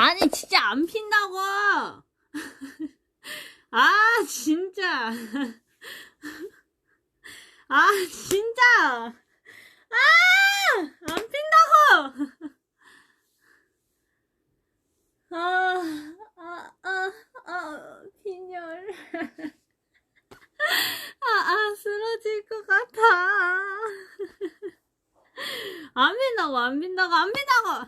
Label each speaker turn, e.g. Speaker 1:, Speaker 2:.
Speaker 1: 아니 진짜 안 핀다고. 아, 아 진짜. 아 진짜. 아안 핀다고. 아, 아, 아, 아, 빈혈. 아, 아, 쓰러질 것 같아. 안 빈다고, 안 빈다고, 안 빈다고.